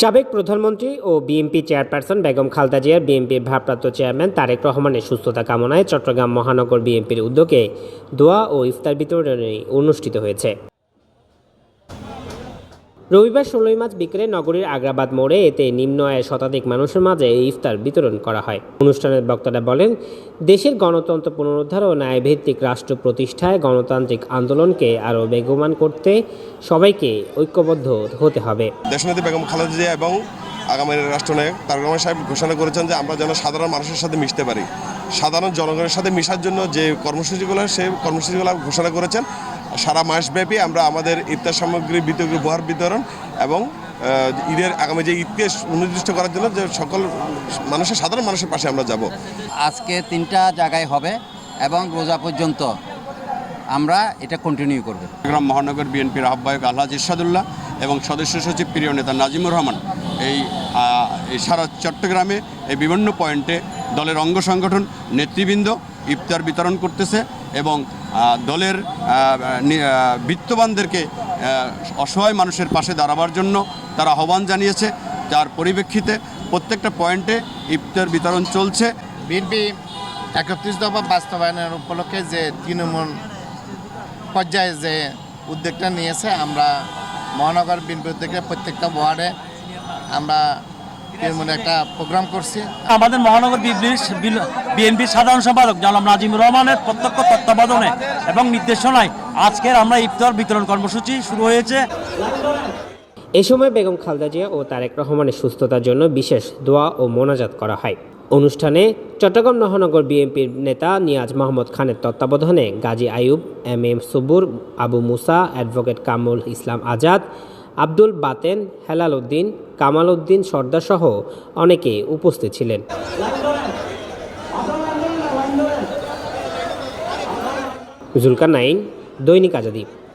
সাবেক প্রধানমন্ত্রী ও বিএনপি চেয়ারপারসন বেগম খালদা জিয়ার বিএনপির ভারপ্রাপ্ত চেয়ারম্যান তারেক রহমানের সুস্থতা কামনায় চট্টগ্রাম মহানগর বিএনপির উদ্যোগে দোয়া ও ইফতার বিতরণী অনুষ্ঠিত হয়েছে। রবিবার ষোলোই মার্চ বিকেলে নগরীর আগ্রাবাদ মোড়ে এতে নিম্ন আয়ের শতাধিক মানুষের মাঝে ইফতার বিতরণ করা হয়। অনুষ্ঠানের বক্তারা বলেন, দেশের গণতন্ত্র পুনরুদ্ধার ও ন্যায়ভিত্তিক রাষ্ট্র প্রতিষ্ঠায় গণতান্ত্রিক আন্দোলনকে আরও বেগমান করতে সবাইকে ঐক্যবদ্ধ হতে হবে। বেগম খালেদা জিয়া এবং আগামী রাষ্ট্রনায়ক তারেক রহমান সাহেব ঘোষণা করেছেন যে আমরা যেন সাধারণ মানুষের সাথে মিশতে পারি। সাধারণ জনগণের সাথে মিশার জন্য যে কর্মসূচিগুলো সেই কর্মসূচিগুলো ঘোষণা করেছেন। সারা মাসব্যাপী আমরা আমাদের ইফতার সামগ্রী বিতরণ উপহার বিতরণ এবং ঈদের আগামী যে ঈদকে সুনির্দিষ্ট করার জন্য যে সকল মানুষের সাধারণ মানুষের পাশে আমরা যাব। আজকে তিনটা জায়গায় হবে এবং রোজা পর্যন্ত আমরা এটা কন্টিনিউ করব। চট্টগ্রাম মহানগর বিএনপির আহ্বায়ক আলহাজ ইরশাদুল্লাহ এবং সদস্য সচিব প্রিয় নেতা নাজিমুর রহমান এই সারা চট্টগ্রামে এই বিভিন্ন পয়েন্টে দলের অঙ্গ সংগঠন, নেতৃবৃন্দ ইফতার বিতরণ করতেছে এবং দলের বিত্তবানদেরকে অসহায় মানুষের পাশে দাঁড়াবার জন্য তারা আহ্বান জানিয়েছে। যার পরিপ্রেক্ষিতে প্রত্যেকটা পয়েন্টে ইফতার বিতরণ চলছে। বিএনপি একত্রিশ দফা বাস্তবায়নের উপলক্ষে যে তৃণমূল পর্যায়ে যে উদ্যোগটা নিয়েছে, আমরা মহানগর বিএনপি উদ্যোগে প্রত্যেকটা ওয়ার্ডে আমরা একটা প্রোগ্রাম করছি। আমাদের মহানগর বিএনপির সাধারণ সম্পাদক জনাব নাজিমুর রহমানের প্রত্যক্ষ তত্ত্বাবধানে এবং নির্দেশনায় আজকের আমরা ইফতার বিতরণ কর্মসূচি শুরু হয়েছে। এ সময় বেগম খালদা জিয়া ও তারেক রহমানের সুস্থতার জন্য বিশেষ দোয়া ও মোনাজাত করা হয়। অনুষ্ঠানে চট্টগ্রাম মহানগর বিএনপির নেতা নিয়াজ মাহমুদ খানের তত্ত্বাবধানে Gazi Ayub M M Subur Abu Musa advocate Kamul Islam Azad Abdul Baten Helal Uddin Kamal Uddin সর্দারসহ অনেকে উপস্থিত ছিলেন। জুলকার নাইন দৈনিক আজাদী।